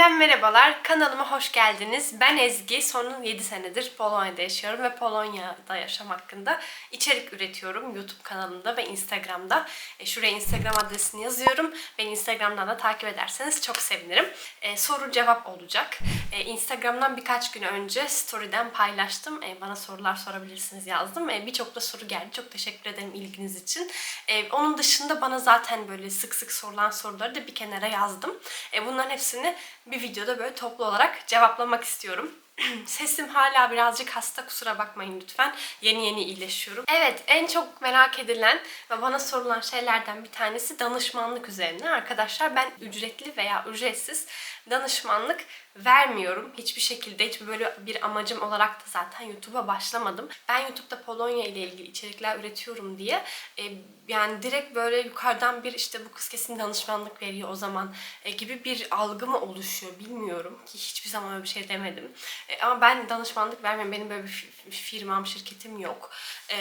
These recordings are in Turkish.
Yeniden merhabalar. Kanalıma hoş geldiniz. Ben Ezgi. Son 7 senedir Polonya'da yaşıyorum ve Polonya'da yaşam hakkında içerik üretiyorum YouTube kanalımda ve Instagram'da. E, şuraya Instagram adresini yazıyorum. Beni Instagram'dan da takip ederseniz çok sevinirim. E, soru cevap olacak. E, Instagram'dan birkaç gün önce story'den paylaştım. E, bana sorular sorabilirsiniz yazdım. E, Birçok da soru geldi. Çok teşekkür ederim ilginiz için. E, onun dışında bana zaten böyle sık sık sorulan soruları da bir kenara yazdım. E, bunların hepsini bir videoda böyle toplu olarak cevaplamak istiyorum. Sesim hala birazcık hasta kusura bakmayın lütfen. Yeni yeni iyileşiyorum. Evet en çok merak edilen ve bana sorulan şeylerden bir tanesi danışmanlık üzerine. Arkadaşlar ben ücretli veya ücretsiz danışmanlık vermiyorum. Hiçbir şekilde hiçbir böyle bir amacım olarak da zaten YouTube'a başlamadım. Ben YouTube'da Polonya ile ilgili içerikler üretiyorum diye e, yani direkt böyle yukarıdan bir işte bu kız kesin danışmanlık veriyor o zaman e, gibi bir algı mı oluşuyor bilmiyorum ki hiçbir zaman öyle bir şey demedim. E, ama ben danışmanlık vermiyorum. Benim böyle bir fi- firmam, şirketim yok. E,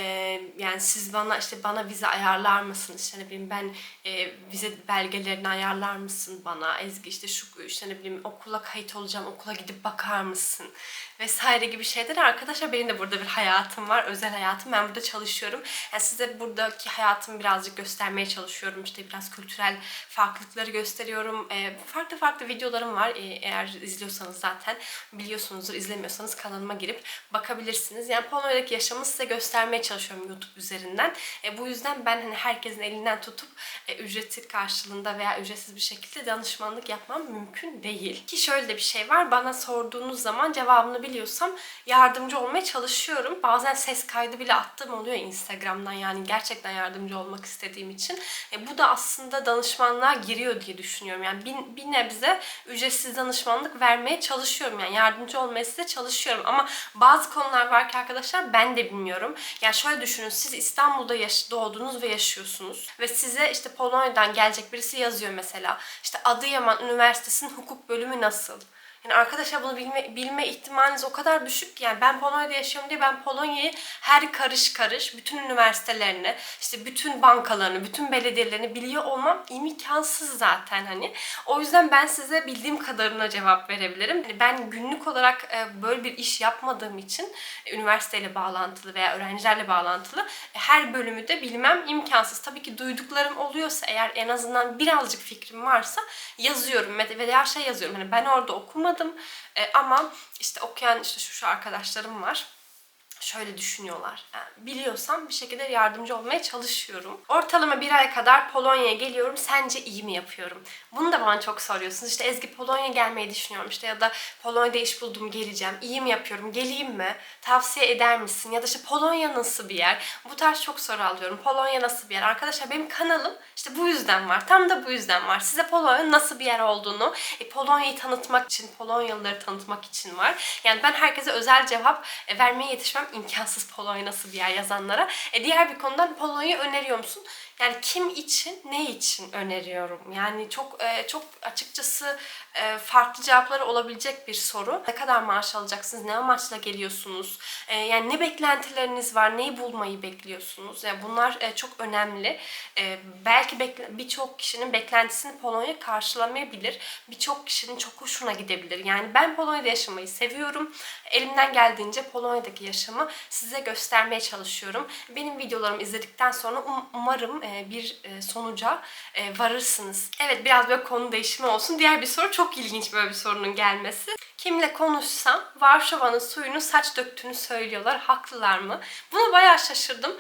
yani siz bana işte bana vize ayarlar mısınız? İşte ne bileyim ben e, vize belgelerini ayarlar mısın bana? Ezgi işte şu işte ne bileyim okula kayıt olacağım okula gidip bakar mısın? Vesaire gibi şeyler. Arkadaşlar benim de burada bir hayatım var. Özel hayatım. Ben burada çalışıyorum. Yani size buradaki hayatımı birazcık göstermeye çalışıyorum. İşte biraz kültürel farklılıkları gösteriyorum. E, farklı farklı videolarım var. E, eğer izliyorsanız zaten biliyorsunuzdur. İzlemiyorsanız kanalıma girip bakabilirsiniz. Yani Polonya'daki yaşamı size göstermeye çalışıyorum YouTube üzerinden. E, bu yüzden ben hani herkesin elinden tutup e, ücreti karşılığında veya ücretsiz bir şekilde danışmanlık yapmam mümkün değil. Ki şöyle bir şey var. Bana sorduğunuz zaman cevabını biliyorsam yardımcı olmaya çalışıyorum. Bazen ses kaydı bile attığım oluyor Instagram'dan. Yani gerçekten yardımcı olmak istediğim için. E, bu da aslında danışmanlığa giriyor diye düşünüyorum. Yani bir, bir nebze ücretsiz danışmanlık vermeye çalışıyorum. Yani yardımcı olmaya size çalışıyorum. Ama bazı konular var ki arkadaşlar ben de bilmiyorum. Yani şöyle düşünün siz İstanbul'da yaş- doğdunuz ve yaşıyorsunuz. Ve size işte Polonya'dan gelecek birisi yazıyor mesela. İşte Adıyaman Üniversitesi'nin hukuk bölümü nasıl? Yani arkadaşlar bunu bilme, bilme ihtimaliniz o kadar düşük ki yani ben Polonya'da yaşıyorum diye ben Polonya'yı her karış karış bütün üniversitelerini, işte bütün bankalarını, bütün belediyelerini biliyor olmam imkansız zaten hani. O yüzden ben size bildiğim kadarına cevap verebilirim. Hani ben günlük olarak e, böyle bir iş yapmadığım için e, üniversiteyle bağlantılı veya öğrencilerle bağlantılı e, her bölümü de bilmem imkansız. Tabii ki duyduklarım oluyorsa eğer en azından birazcık fikrim varsa yazıyorum ve veya şey yazıyorum. Hani ben orada okumadım e, ama işte okuyan işte şu şu arkadaşlarım var şöyle düşünüyorlar. Yani biliyorsam bir şekilde yardımcı olmaya çalışıyorum. Ortalama bir ay kadar Polonya'ya geliyorum. Sence iyi mi yapıyorum? Bunu da bana çok soruyorsunuz. İşte Ezgi Polonya gelmeyi düşünüyorum işte ya da Polonya'da iş buldum geleceğim. İyi mi yapıyorum? Geleyim mi? Tavsiye eder misin? Ya da işte Polonya nasıl bir yer? Bu tarz çok soru alıyorum. Polonya nasıl bir yer? Arkadaşlar benim kanalım işte bu yüzden var. Tam da bu yüzden var. Size Polonya nasıl bir yer olduğunu, e, Polonya'yı tanıtmak için, Polonyalıları tanıtmak için var. Yani ben herkese özel cevap e, vermeye yetişmem imkansız Polonya nasıl bir yer yazanlara. E, diğer bir konudan Polonya'yı öneriyor musun? Yani kim için, ne için öneriyorum? Yani çok e, çok açıkçası e, farklı cevapları olabilecek bir soru. Ne kadar maaş alacaksınız? Ne amaçla geliyorsunuz? E, yani ne beklentileriniz var? Neyi bulmayı bekliyorsunuz? Yani bunlar çok önemli. Belki birçok kişinin beklentisini Polonya karşılamayabilir. Birçok kişinin çok hoşuna gidebilir. Yani ben Polonya'da yaşamayı seviyorum. Elimden geldiğince Polonya'daki yaşamı size göstermeye çalışıyorum. Benim videolarımı izledikten sonra um- umarım bir e, sonuca e, varırsınız. Evet biraz böyle konu değişimi olsun. Diğer bir soru çok ilginç böyle bir sorunun gelmesi. Kimle konuşsam Varşova'nın suyunu saç döktüğünü söylüyorlar. Haklılar mı? Buna bayağı şaşırdım.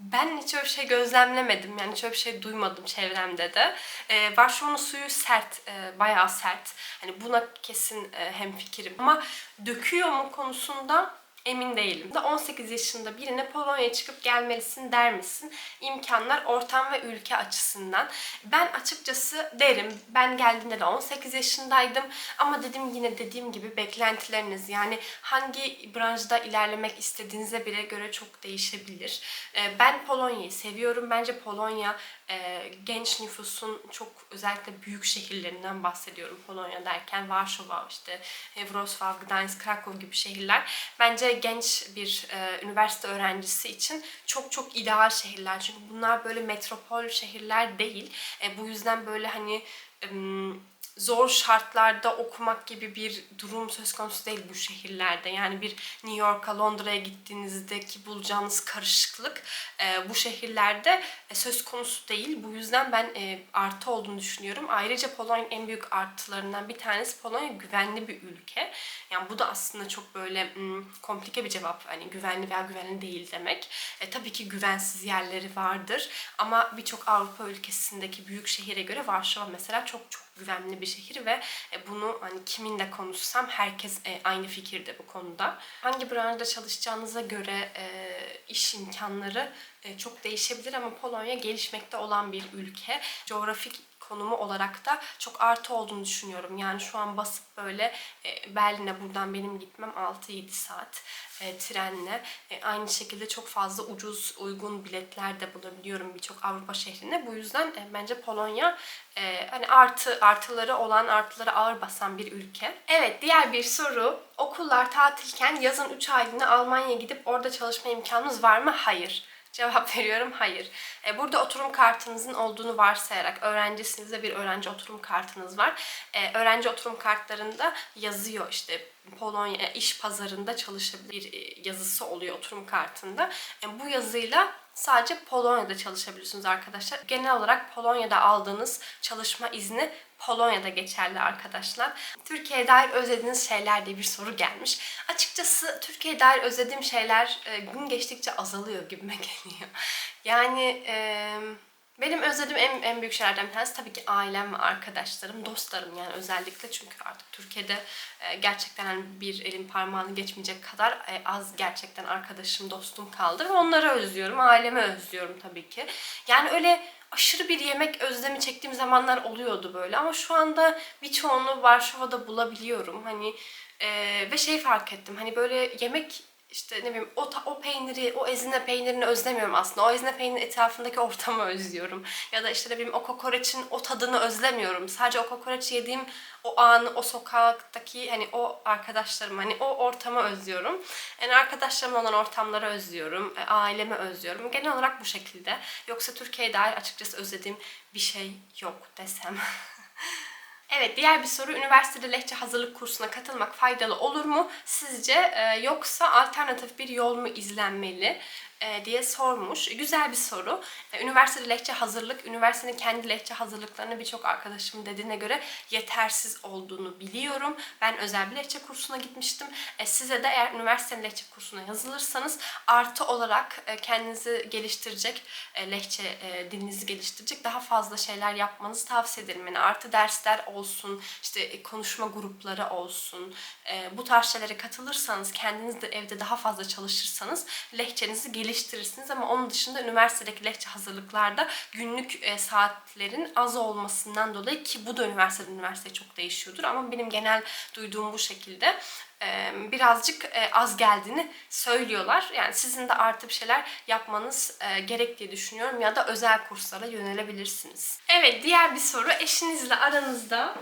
Ben hiç öyle bir şey gözlemlemedim. Yani hiç öyle bir şey duymadım çevremde de. Ee, Varşova'nın suyu sert, e, bayağı sert. Hani buna kesin e, hemfikirim. Ama döküyor mu konusunda emin değilim. Da 18 yaşında birine Polonya'ya çıkıp gelmelisin der misin? İmkanlar ortam ve ülke açısından. Ben açıkçası derim. Ben geldiğimde de 18 yaşındaydım. Ama dedim yine dediğim gibi beklentileriniz yani hangi branşta ilerlemek istediğinize bile göre çok değişebilir. Ee, Ben Polonya'yı seviyorum. Bence Polonya e, genç nüfusun çok özellikle büyük şehirlerinden bahsediyorum. Polonya derken Varşova işte e, Wrocław, Gdańsk, Krakow gibi şehirler. Bence genç bir e, üniversite öğrencisi için çok çok ideal şehirler. Çünkü bunlar böyle metropol şehirler değil. E, bu yüzden böyle hani em, zor şartlarda okumak gibi bir durum söz konusu değil bu şehirlerde. Yani bir New York'a, Londra'ya gittiğinizdeki bulacağınız karışıklık e, bu şehirlerde e, söz konusu değil. Bu yüzden ben e, artı olduğunu düşünüyorum. Ayrıca Polonya'nın en büyük artılarından bir tanesi Polonya güvenli bir ülke. Yani bu da aslında çok böyle m, komplike bir cevap. Hani güvenli veya güvenli değil demek. E, tabii ki güvensiz yerleri vardır. Ama birçok Avrupa ülkesindeki büyük şehire göre Varşova mesela çok çok güvenli bir şehir ve e, bunu hani kiminle konuşsam herkes e, aynı fikirde bu konuda. Hangi branşta çalışacağınıza göre e, iş imkanları çok değişebilir ama Polonya gelişmekte olan bir ülke. Coğrafik konumu olarak da çok artı olduğunu düşünüyorum. Yani şu an basıp böyle e, Berlin'e buradan benim gitmem 6-7 saat e, trenle. E, aynı şekilde çok fazla ucuz, uygun biletler de bulabiliyorum birçok Avrupa şehrine. Bu yüzden e, bence Polonya e, hani artı artıları olan, artıları ağır basan bir ülke. Evet, diğer bir soru. Okullar tatilken yazın 3 aylığına Almanya'ya gidip orada çalışma imkanınız var mı? Hayır. Cevap veriyorum hayır. E, burada oturum kartınızın olduğunu varsayarak öğrencisiniz bir öğrenci oturum kartınız var. E, öğrenci oturum kartlarında yazıyor işte Polonya iş pazarında çalışabilir e, yazısı oluyor oturum kartında. E, bu yazıyla sadece Polonya'da çalışabilirsiniz arkadaşlar. Genel olarak Polonya'da aldığınız çalışma izni Polonya'da geçerli arkadaşlar. Türkiye'ye dair özlediğiniz şeyler diye bir soru gelmiş. Açıkçası Türkiye'ye dair özlediğim şeyler e, gün geçtikçe azalıyor gibime geliyor. Yani e, benim özlediğim en, en büyük şeylerden bir tanesi tabii ki ailem ve arkadaşlarım, dostlarım yani özellikle çünkü artık Türkiye'de e, gerçekten hani bir elin parmağını geçmeyecek kadar e, az gerçekten arkadaşım, dostum kaldı ve onları özlüyorum, ailemi özlüyorum tabii ki. Yani öyle aşırı bir yemek özlemi çektiğim zamanlar oluyordu böyle ama şu anda birçoğunu Varşova'da bulabiliyorum. Hani e, ve şey fark ettim. Hani böyle yemek işte ne bileyim o, o peyniri, o ezine peynirini özlemiyorum aslında. O ezine peynirin etrafındaki ortamı özlüyorum. Ya da işte ne bileyim o kokoreçin o tadını özlemiyorum. Sadece o kokoreç yediğim o anı, o sokaktaki hani o arkadaşlarım, hani o ortamı özlüyorum. Yani arkadaşlarımla olan ortamları özlüyorum. e, Ailemi özlüyorum. Genel olarak bu şekilde. Yoksa Türkiye'ye dair açıkçası özlediğim bir şey yok desem. Evet diğer bir soru üniversitede lehçe hazırlık kursuna katılmak faydalı olur mu? Sizce e, yoksa alternatif bir yol mu izlenmeli? E, diye sormuş. Güzel bir soru. E, üniversitede lehçe hazırlık, üniversitenin kendi lehçe hazırlıklarını birçok arkadaşım dediğine göre yetersiz olduğunu biliyorum. Ben özel bir lehçe kursuna gitmiştim. E, size de eğer üniversitenin lehçe kursuna yazılırsanız artı olarak kendinizi geliştirecek, lehçe dilinizi geliştirecek daha fazla şeyler yapmanızı tavsiye ederim. Yani artı dersler olsun, işte konuşma grupları olsun. Bu tarz şeylere katılırsanız, kendiniz de evde daha fazla çalışırsanız lehçenizi geliştirirsiniz geliştirirsiniz ama onun dışında üniversitedeki lehçe hazırlıklarda günlük e, saatlerin az olmasından dolayı ki bu da üniversiteden üniversiteye çok değişiyordur ama benim genel duyduğum bu şekilde e, birazcık e, az geldiğini söylüyorlar. Yani sizin de artı bir şeyler yapmanız gerek diye düşünüyorum ya da özel kurslara yönelebilirsiniz. Evet diğer bir soru eşinizle aranızda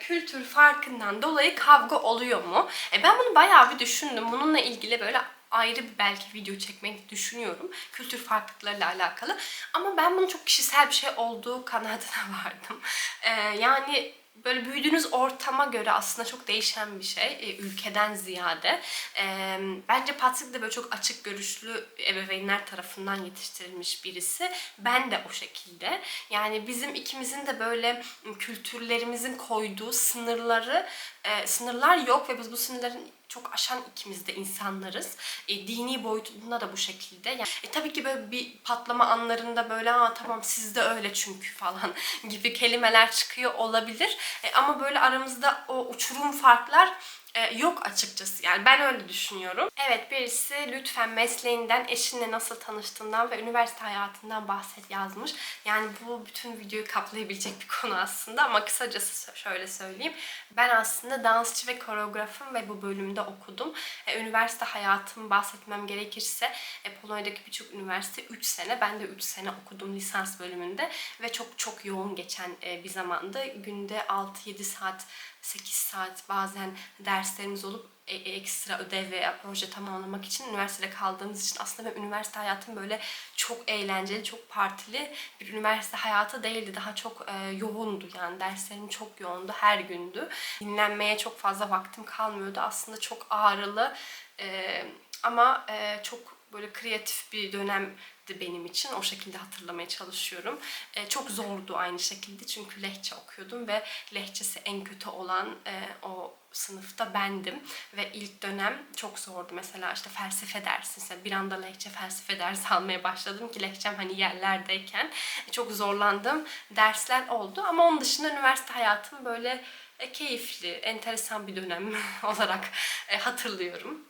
kültür farkından dolayı kavga oluyor mu? E, ben bunu bayağı bir düşündüm. Bununla ilgili böyle ayrı bir belki video çekmeyi düşünüyorum. Kültür farklılıklarıyla alakalı. Ama ben bunun çok kişisel bir şey olduğu kanaatine vardım. Ee, yani böyle büyüdüğünüz ortama göre aslında çok değişen bir şey e, ülkeden ziyade. E, bence Patrick de böyle çok açık görüşlü ebeveynler tarafından yetiştirilmiş birisi. Ben de o şekilde. Yani bizim ikimizin de böyle kültürlerimizin koyduğu sınırları e, sınırlar yok ve biz bu sınırların çok aşan ikimiz de insanlarız. E, dini boyutunda da bu şekilde. Yani, e, tabii ki böyle bir patlama anlarında böyle ha tamam siz de öyle çünkü falan gibi kelimeler çıkıyor olabilir. E, ama böyle aramızda o uçurum farklar e, yok açıkçası. Yani ben öyle düşünüyorum. Evet birisi lütfen mesleğinden, eşinle nasıl tanıştığından ve üniversite hayatından bahset yazmış. Yani bu bütün videoyu kaplayabilecek bir konu aslında ama kısacası şöyle söyleyeyim. Ben aslında dansçı ve koreografım ve bu bölümde okudum. E, üniversite hayatımı bahsetmem gerekirse e, Polonya'daki birçok üniversite 3 sene. Ben de 3 sene okudum lisans bölümünde ve çok çok yoğun geçen e, bir zamanda günde 6-7 saat 8 saat bazen derslerimiz olup e- e- ekstra ödev veya proje tamamlamak için üniversitede kaldığımız için aslında benim üniversite hayatım böyle çok eğlenceli, çok partili bir üniversite hayatı değildi. Daha çok e, yoğundu yani derslerim çok yoğundu, her gündü. Dinlenmeye çok fazla vaktim kalmıyordu. Aslında çok ağrılı e, ama e, çok böyle kreatif bir dönemdi benim için. O şekilde hatırlamaya çalışıyorum. E, çok zordu aynı şekilde çünkü lehçe okuyordum ve lehçesi en kötü olan e, o sınıfta bendim ve ilk dönem çok zordu. Mesela işte felsefe dersi, mesela bir anda lehçe felsefe dersi almaya başladım ki lehçem hani yerlerdeyken çok zorlandığım dersler oldu. Ama onun dışında üniversite hayatım böyle e, keyifli, enteresan bir dönem olarak e, hatırlıyorum.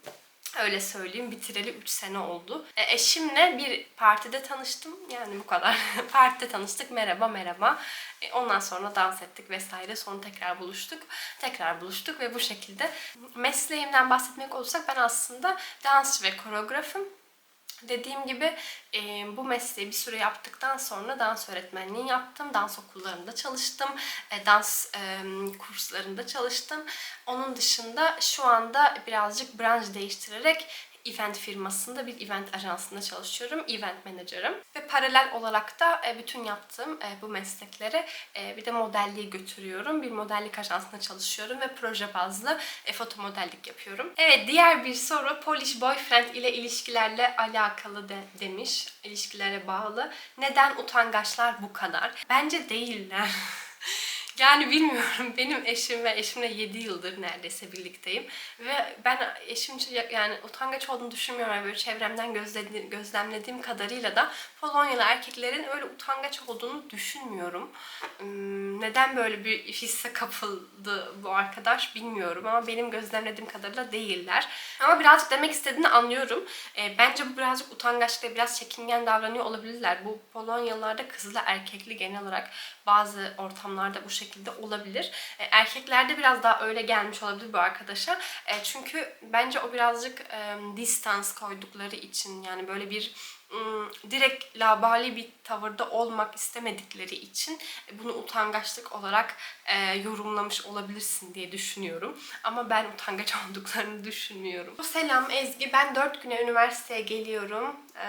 Öyle söyleyeyim bitireli 3 sene oldu. E, eşimle bir partide tanıştım. Yani bu kadar. partide tanıştık. Merhaba merhaba. E, ondan sonra dans ettik vesaire. Sonra tekrar buluştuk. Tekrar buluştuk ve bu şekilde mesleğimden bahsetmek olursak ben aslında dansçı ve koreografım. Dediğim gibi e, bu mesleği bir süre yaptıktan sonra dans öğretmenliği yaptım. Dans okullarında çalıştım. E, dans e, kurslarında çalıştım. Onun dışında şu anda birazcık branş değiştirerek event firmasında bir event ajansında çalışıyorum. Event manager'ım. Ve paralel olarak da e, bütün yaptığım e, bu meslekleri e, bir de modelliği götürüyorum. Bir modellik ajansında çalışıyorum ve proje bazlı foto modellik yapıyorum. Evet diğer bir soru Polish boyfriend ile ilişkilerle alakalı de, demiş. İlişkilere bağlı. Neden utangaçlar bu kadar? Bence değiller. Yani bilmiyorum. Benim eşim ve eşimle 7 yıldır neredeyse birlikteyim. Ve ben eşim yani utangaç olduğunu düşünmüyorum. Yani böyle çevremden gözlediğim, gözlemlediğim kadarıyla da Polonyalı erkeklerin öyle utangaç olduğunu düşünmüyorum. Hmm, Neden böyle bir hisse kapıldı bu arkadaş bilmiyorum ama benim gözlemlediğim kadarıyla değiller. Ama birazcık demek istediğini anlıyorum. E, bence bu birazcık utangaç ve biraz çekingen davranıyor olabilirler. Bu Polonyalılarda kızlı erkekli genel olarak bazı ortamlarda bu şekilde olabilir. E, erkeklerde biraz daha öyle gelmiş olabilir bu arkadaşa. E, çünkü bence o birazcık distans koydukları için yani böyle bir direkt labali bir tavırda olmak istemedikleri için bunu utangaçlık olarak e, yorumlamış olabilirsin diye düşünüyorum. Ama ben utangaç olduklarını düşünmüyorum. Selam Ezgi. Ben 4 güne üniversiteye geliyorum. E,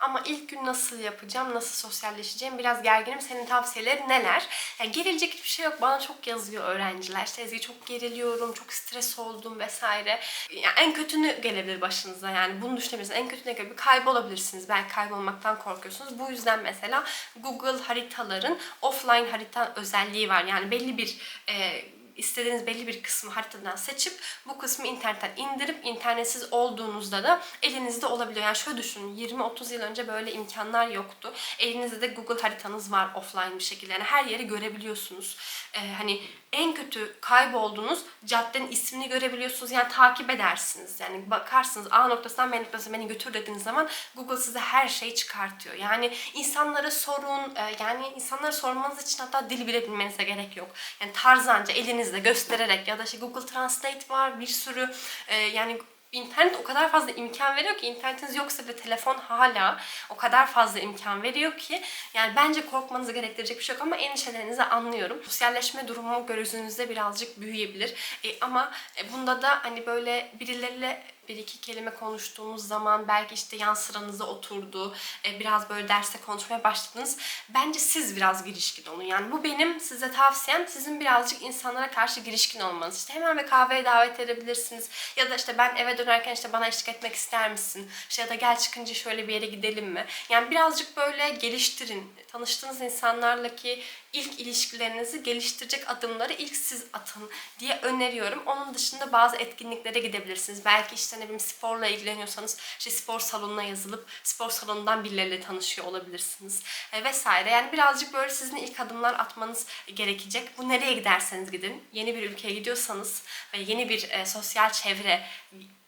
ama ilk gün nasıl yapacağım, nasıl sosyalleşeceğim biraz gerginim. Senin tavsiyelerin neler? Yani gerilecek hiçbir şey yok. Bana çok yazıyor öğrenciler. İşte Ezgi çok geriliyorum, çok stres oldum vesaire. Yani en kötünü gelebilir başınıza yani. Bunu düşünebilirsiniz. En kötüne göre bir kaybolabilirsiniz. Belki kaybolmaktan korkuyorsunuz. Bu yüzden mesela Google haritaların offline harita özelliği var. Yani belli bir e, istediğiniz belli bir kısmı haritadan seçip bu kısmı internetten indirip internetsiz olduğunuzda da elinizde olabiliyor. Yani şöyle düşünün 20-30 yıl önce böyle imkanlar yoktu. Elinizde de Google haritanız var offline bir şekilde. Yani her yeri görebiliyorsunuz. Ee, hani en kötü kaybolduğunuz caddenin ismini görebiliyorsunuz. Yani takip edersiniz. Yani bakarsınız A noktasından B noktasına beni götür dediğiniz zaman Google size her şeyi çıkartıyor. Yani insanlara sorun, e, yani insanlara sormanız için hatta dil bile bilmenize gerek yok. Yani tarzanca elinizle göstererek ya da işte Google Translate var bir sürü e, yani İnternet o kadar fazla imkan veriyor ki internetiniz yoksa bile telefon hala o kadar fazla imkan veriyor ki yani bence korkmanızı gerektirecek bir şey yok ama endişelerinizi anlıyorum. Sosyalleşme durumu gözünüzde birazcık büyüyebilir. E, ama e, bunda da hani böyle birileriyle bir iki kelime konuştuğunuz zaman belki işte yan sıranıza oturdu, e, biraz böyle derste konuşmaya başladınız. Bence siz biraz girişkin olun. Yani bu benim size tavsiyem. Sizin birazcık insanlara karşı girişkin olmanız. İşte hemen bir kahveye davet edebilirsiniz. Ya da işte ben eve dönerken işte bana eşlik etmek ister misin? İşte ya da gel çıkınca şöyle bir yere gidelim mi? Yani birazcık böyle geliştirin. Tanıştığınız insanlarla ki ilk ilişkilerinizi geliştirecek adımları ilk siz atın diye öneriyorum. Onun dışında bazı etkinliklere gidebilirsiniz. Belki işte ne bileyim sporla ilgileniyorsanız işte spor salonuna yazılıp spor salonundan birileriyle tanışıyor olabilirsiniz e, vesaire. Yani birazcık böyle sizin ilk adımlar atmanız gerekecek. Bu nereye giderseniz gidin. Yeni bir ülkeye gidiyorsanız ve yeni bir e, sosyal çevre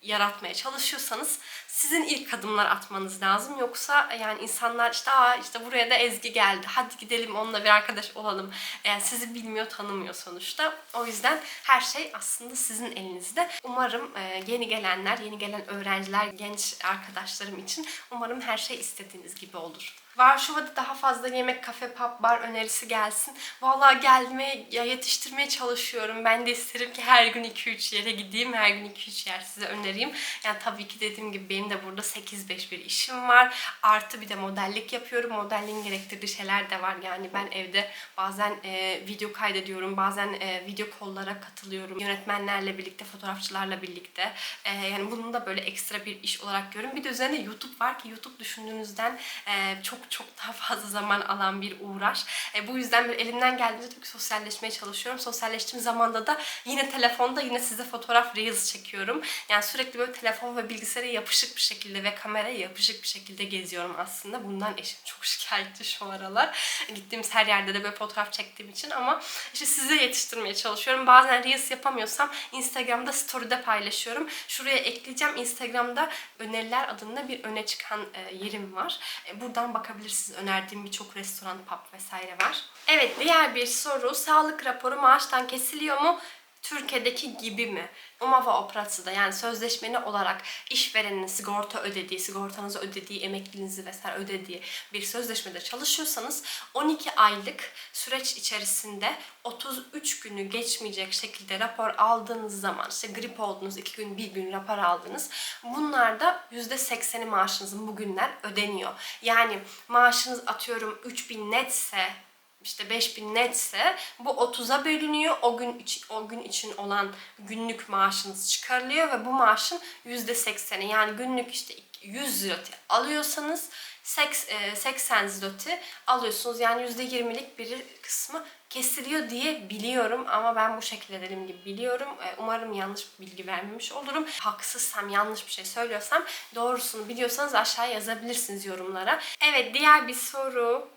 yaratmaya çalışıyorsanız sizin ilk adımlar atmanız lazım. Yoksa yani insanlar işte Aa, işte buraya da Ezgi geldi. Hadi gidelim onunla bir arkadaş olalım. Yani sizi bilmiyor, tanımıyor sonuçta. O yüzden her şey aslında sizin elinizde. Umarım e, yeni gelenler, yeni gelen öğrenciler, genç arkadaşlarım için umarım her şey istediğiniz gibi olur. Varşova'da daha fazla yemek, kafe, pub, bar önerisi gelsin. Vallahi gelmeye, ya yetiştirmeye çalışıyorum. Ben de isterim ki her gün 2-3 yere gideyim. Her gün 2-3 yer size önereyim. Yani tabii ki dediğim gibi benim de burada 8-5 bir işim var. Artı bir de modellik yapıyorum. Modelliğin gerektirdiği şeyler de var. Yani ben evde bazen e, video kaydediyorum. Bazen e, video kollara katılıyorum. Yönetmenlerle birlikte, fotoğrafçılarla birlikte. E, yani bunun da böyle ekstra bir iş olarak görüyorum. Bir de üzerine YouTube var ki YouTube düşündüğünüzden e, çok çok daha fazla zaman alan bir uğraş. E, bu yüzden böyle elimden geldiğince ki sosyalleşmeye çalışıyorum. Sosyalleştiğim zamanda da yine telefonda yine size fotoğraf reels çekiyorum. Yani sürekli böyle telefon ve bilgisayara yapışık bir şekilde ve kameraya yapışık bir şekilde geziyorum aslında. Bundan eşim çok şikayetçi şu aralar. Gittiğimiz her yerde de böyle fotoğraf çektiğim için ama işte size yetiştirmeye çalışıyorum. Bazen reels yapamıyorsam Instagram'da story'de paylaşıyorum. Şuraya ekleyeceğim. Instagram'da öneriler adında bir öne çıkan e, yerim var. E, buradan bakabilirsiniz. Önerdiğim birçok restoran, pub vesaire var. Evet diğer bir soru. Sağlık raporu maaştan kesiliyor mu? Türkiye'deki gibi mi? Umava Opratı'da yani sözleşmeli olarak işverenin sigorta ödediği, sigortanızı ödediği, emekliliğinizi vesaire ödediği bir sözleşmede çalışıyorsanız 12 aylık süreç içerisinde 33 günü geçmeyecek şekilde rapor aldığınız zaman işte grip oldunuz 2 gün 1 gün rapor aldınız. Bunlarda %80'i maaşınızın bugünler ödeniyor. Yani maaşınız atıyorum 3000 netse işte 5000 netse bu 30'a bölünüyor. O gün için, o gün için olan günlük maaşınız çıkarılıyor ve bu maaşın %80'i yani günlük işte 100 zloty alıyorsanız 80 zloty alıyorsunuz. Yani %20'lik bir kısmı kesiliyor diye biliyorum ama ben bu şekilde dediğim gibi biliyorum. E, Umarım yanlış bilgi vermemiş olurum. Haksızsam, yanlış bir şey söylüyorsam doğrusunu biliyorsanız aşağıya yazabilirsiniz yorumlara. Evet diğer bir soru.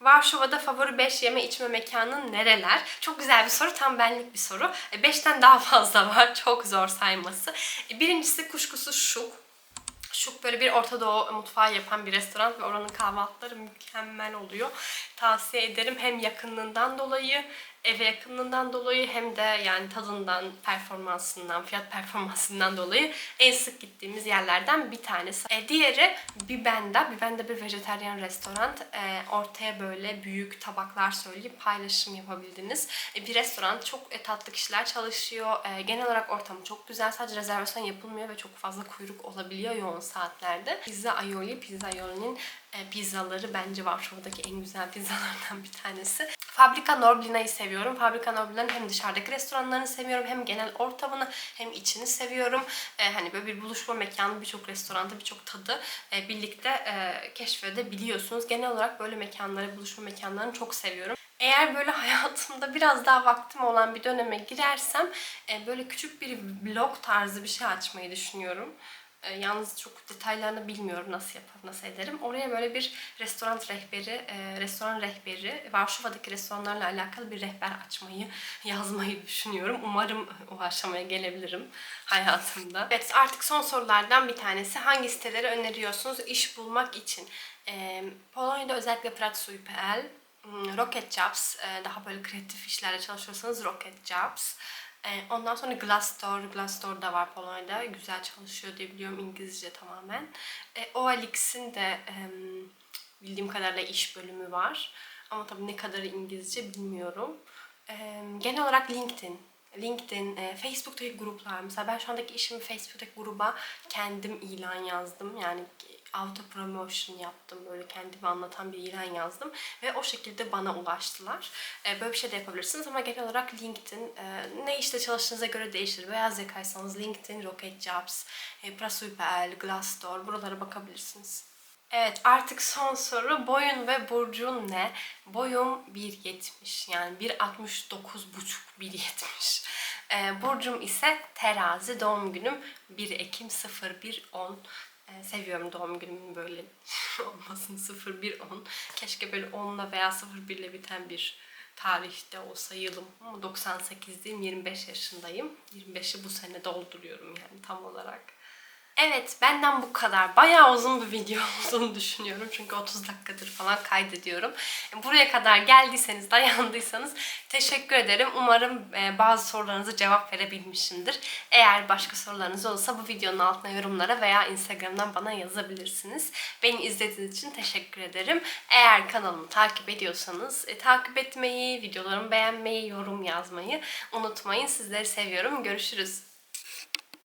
Varşova'da favori 5 yeme içme mekanın nereler? Çok güzel bir soru, tam benlik bir soru. 5'ten daha fazla var, çok zor sayması. E, Birincisi kuşkusuz Şuk. Şuk böyle bir Orta Doğu mutfağı yapan bir restoran ve oranın kahvaltıları mükemmel oluyor. Tavsiye ederim hem yakınlığından dolayı, eve yakınlığından dolayı hem de yani tadından, performansından, fiyat performansından dolayı en sık gittiğimiz yerlerden bir tanesi. E, diğeri Bibenda. Bibenda bir vejetaryen restoran. E, ortaya böyle büyük tabaklar söyleyip paylaşım yapabildiniz. E, bir restoran. Çok e, tatlı kişiler çalışıyor. E, genel olarak ortamı çok güzel. Sadece rezervasyon yapılmıyor ve çok fazla kuyruk olabiliyor yoğun saatlerde. Pizza Aioli, Pizza Aioli'nin e, pizzaları bence Varşova'daki en güzel pizzalardan bir tanesi. Fabrika Norblina'yı seviyorum. Fabrika Norblina'nın hem dışarıdaki restoranlarını seviyorum hem genel ortamını hem içini seviyorum. E, hani böyle bir buluşma mekanı birçok restoranda birçok tadı e, birlikte e, keşfedebiliyorsunuz. Genel olarak böyle mekanları, buluşma mekanlarını çok seviyorum. Eğer böyle hayatımda biraz daha vaktim olan bir döneme girersem e, böyle küçük bir vlog tarzı bir şey açmayı düşünüyorum. E, yalnız çok detaylarını bilmiyorum nasıl yapar, nasıl ederim. Oraya böyle bir restoran rehberi, e, restoran rehberi, Varşova'daki restoranlarla alakalı bir rehber açmayı, yazmayı düşünüyorum. Umarım o aşamaya gelebilirim hayatımda. Evet artık son sorulardan bir tanesi. Hangi siteleri öneriyorsunuz iş bulmak için? E, Polonya'da özellikle Pracuj.pl, hmm, Rocket Jobs, e, daha böyle kreatif işlerle çalışıyorsanız Rocket Jobs. E, Ondan sonra Glassdoor, Glassdoor da var Polonya'da. Güzel çalışıyor diye biliyorum İngilizce tamamen. E, OLX'in de bildiğim kadarıyla iş bölümü var. Ama tabii ne kadarı İngilizce bilmiyorum. Genel olarak LinkedIn. LinkedIn, e, Facebook'taki gruplar. Mesela ben şu andaki işimi Facebook'taki gruba kendim ilan yazdım. Yani auto promotion yaptım. Böyle kendimi anlatan bir ilan yazdım. Ve o şekilde bana ulaştılar. E, böyle bir şey de yapabilirsiniz ama genel olarak LinkedIn e, ne işte çalıştığınıza göre değişir. Beyaz yakaysanız LinkedIn, Rocket Jobs, e, Prasuipel, Glassdoor buralara bakabilirsiniz. Evet artık son soru. Boyun ve burcun ne? Boyum 1.70 yani 1.69 buçuk 1.70. Ee, burcum ise terazi. Doğum günüm 1 Ekim 0110. Ee, seviyorum doğum günümün böyle olmasını 0110. Keşke böyle 10'la veya 01 ile biten bir tarihte olsa yılım. Ama 98'liyim 25 yaşındayım. 25'i bu sene dolduruyorum yani tam olarak. Evet benden bu kadar. Bayağı uzun bir video olduğunu düşünüyorum. Çünkü 30 dakikadır falan kaydediyorum. Buraya kadar geldiyseniz, dayandıysanız teşekkür ederim. Umarım e, bazı sorularınıza cevap verebilmişimdir. Eğer başka sorularınız olursa bu videonun altına yorumlara veya Instagram'dan bana yazabilirsiniz. Beni izlediğiniz için teşekkür ederim. Eğer kanalımı takip ediyorsanız e, takip etmeyi, videolarımı beğenmeyi, yorum yazmayı unutmayın. Sizleri seviyorum. Görüşürüz.